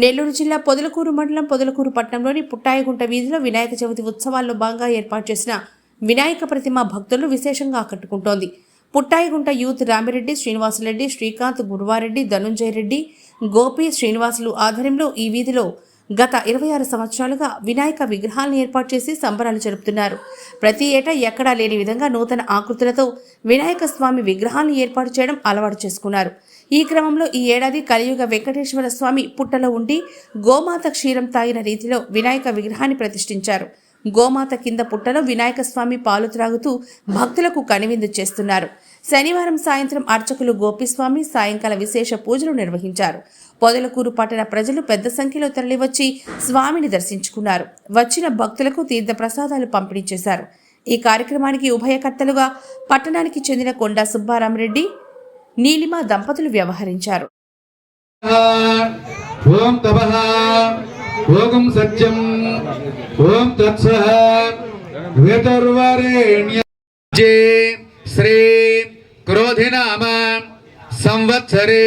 నెల్లూరు జిల్లా పొదలకూరు మండలం పొదలకూరు పట్టణంలోని పుట్టాయగుంట వీధిలో వినాయక చవితి ఉత్సవాల్లో భాగంగా ఏర్పాటు చేసిన వినాయక ప్రతిమ భక్తులను విశేషంగా ఆకట్టుకుంటోంది. పుట్టాయగుంట యూత్ రామిరెడ్డి శ్రీనివాసరెడ్డి శ్రీకాంత్ గురువారెడ్డి ధనుంజయ రెడ్డి గోపి శ్రీనివాసులు ఆధ్వర్యంలో ఈ వీధిలో గత ఇరవై ఆరు సంవత్సరాలుగా వినాయక విగ్రహాలను ఏర్పాటు చేసి సంబరాలు జరుపుతున్నారు. ప్రతి ఏటా ఎక్కడా లేని విధంగా నూతన ఆకృతులతో వినాయక స్వామి విగ్రహాలను ఏర్పాటు చేయడం అలవాటు చేసుకున్నారు. ఈ క్రమంలో ఈ ఏడాది కలియుగ వెంకటేశ్వర స్వామి పుట్టలో ఉండి గోమాత క్షీరం తాగిన రీతిలో వినాయక విగ్రహాన్ని ప్రతిష్ఠించారు. గోమాత కింద పుట్టలో వినాయక స్వామి పాలు త్రాగుతూ భక్తులకు కనివిందు చేస్తున్నారు. శనివారం సాయంత్రం అర్చకులు గోపిస్వామి సాయంకాల విశేష పూజలు నిర్వహించారు. పొదలకూరు పట్టణ ప్రజలు పెద్ద సంఖ్యలో తరలివచ్చి స్వామిని దర్శించుకున్నారు. వచ్చిన భక్తులకు తీర్థ ప్రసాదాలు పంపిణీ చేశారు. ఈ కార్యక్రమానికి ఉభయకర్తలుగా పట్టణానికి చెందిన కొండా సుబ్బారామరెడ్డి నీలిమ దంపతులు వ్యవహరించారు. ఓం తపః ఓం సత్యం ఓం తత్స. వేతర్వరేణ్య శ్రీ క్రోధినామ సంవత్సరే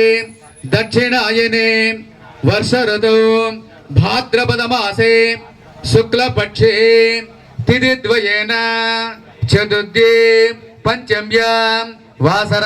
దక్షిణాయనే వర్ష భాద్రపద మాసే శుక్లపక్షే తిథిద్వయేన చతుర్థి పంచమ్యాం వాసర.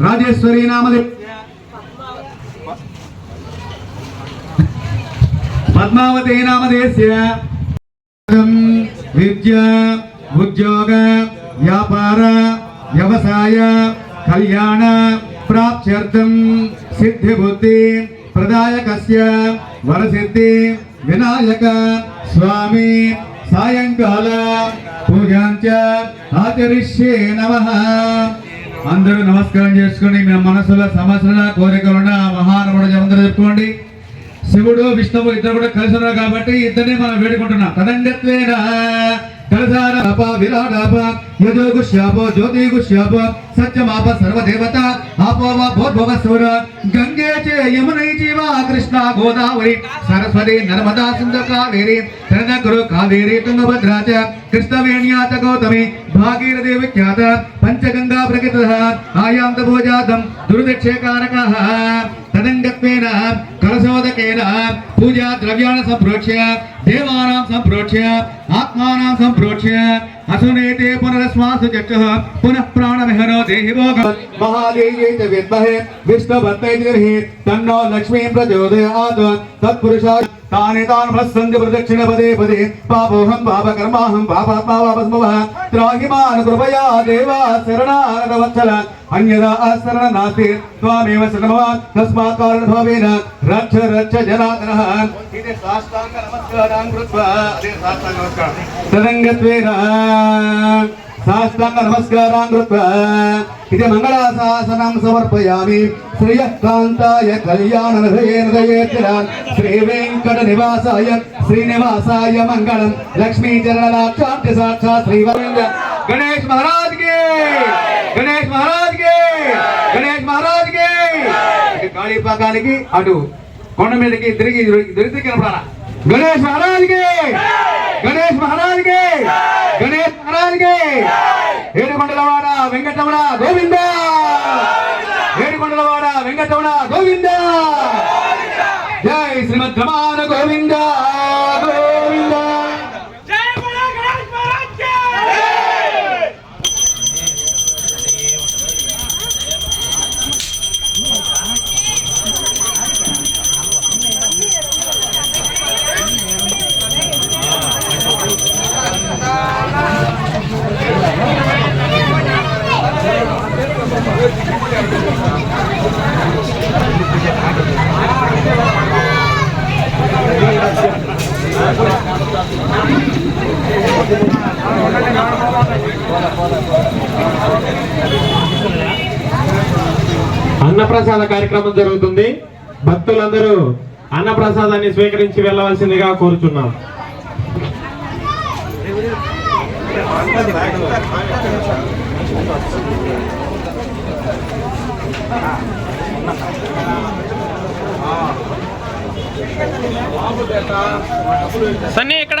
రాజేశ్వరి నామధేయ పద్మావతి నామధేయస్య విద్య ఉద్యోగ వ్యాపార వ్యవసాయ కళ్యాణ ప్రాప్త్యర్థం సిద్ధిబుద్ధి ప్రదాయకస్య వరసిద్ధి వినాయక స్వామి సాయంకాల పూజాంచ ఆచరిష్యే నమః. అందరూ నమస్కారం చేసుకుని మీ మనసులో సమస్యల కోరికలున్న మహానుభుడు అందరూ చెప్పుకోండి. శివుడు విష్ణువు ఇద్దరు కూడా కలిసి ఉన్నారు కాబట్టి ఇద్దరిని మనం వేడుకుంటున్నాం. తదంగత్వేన కలసారాప విరాడాప యజోగుష్యాపో జ్యోతిగుష్యాప సత్యమాప సర్వదేవత ఆపోవ భోద్భవ సౌర గంగే చే యమునై జీవ కృష్ణ గోదావరి సరస్వతి నర్మదా సింధు కావేరి తరణగురు కావేరి తుంగభద్రా చ కృష్ణవేణ్యా గౌతమి భాగీరథి విఖ్యాత పంచగంగా ప్రకృత ఆయాంత భోజాతం దురుదక్షే కారక तदङ्गत्वेन कलशोदकेन पूजा द्रव्याणि सम्प्रोक्ष्य देवानां सम्प्रोक्ष्य आत्मानां सम्प्रोक्ष्य असुनेते पुनरस्मासु चक्षुः पुनः प्राणविहरो देहि महादेव्यै च विद्महे विष्णुभत्तै तन्नो लक्ष्मीं प्रचोदयात् तत्पुरुषा తాని తాను భస్సంతి ప్రదక్షిణ పదే పదే పాపోహం పాపకర్మాహం పాపాత్మా పాపస్మవః త్రాహిమాన్ కృపయా దేవా శరణారద వత్సల అన్యదా శరణ నాస్తి త్వామేవ శరణమవాన్ తస్మాత్ కారణ భావేన రక్ష రక్ష జనార్దనః ఇది సాష్టాంగ నమస్కారాన్ కృత్వా అదే సాష్టాంగ నమస్కారం తదంగత్వేన సాష్టాంగ నమస్కారాన్ కృత్వా ఇది మంగళాశాసనం సమర్పయామి శ్రియకాంతాయ కళ్యాణ హృదయేంద్రయేతిరాన్ శ్రీ వెంకట నివాసాయ శ్రీనివాసాయ మంగళం లక్ష్మీ చరణాక్షాంతి సాక్షాత్ శ్రీ గణేష్ మహారాజ్కి గణేష్ మహారాజ్కి గణేష్ మహారాజ్కి కాళీపాకానికి అటు కొండ మీదకి తిరిగి దొరికి కనపడాలా గణేష్ మహారాజ్కి! గణేష్ మహారాజ్కి గణేష్ మహారాజ్కి ఏడుకొండలవాడ వెంకటరమణ గోవింద! ఏడుకొండలవాడ వెంకటరమణ గోవింద! జై శ్రీమద్ రమాన గోవింద గోవింద! అన్నప్రసాద కార్యక్రమం జరుగుతుంది. భక్తులందరూ అన్నప్రసాదాన్ని స్వీకరించి వెళ్ళవలసిందిగా కోరుచున్నాం. సన్నీ ఇక్కడ.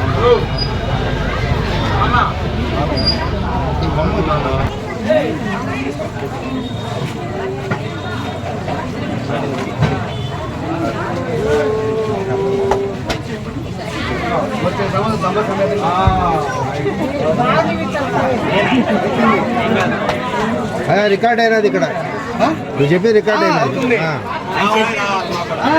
రికార్డ్ అయినది ఇక్కడ. నువ్వు చెప్పి రికార్డ్ అయినది. ఆ.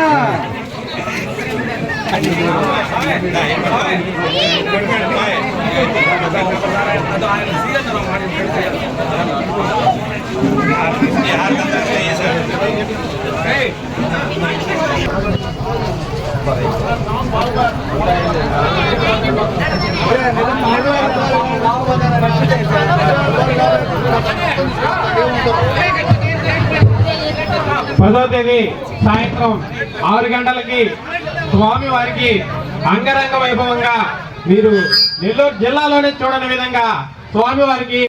పదో తేదీ సాయంత్రం ఆరు గంటలకి స్వామి వారికి అంగరంగ వైభవంగా మీరు నెల్లూరు జిల్లాలోనే చూడని విధంగా స్వామి వారికి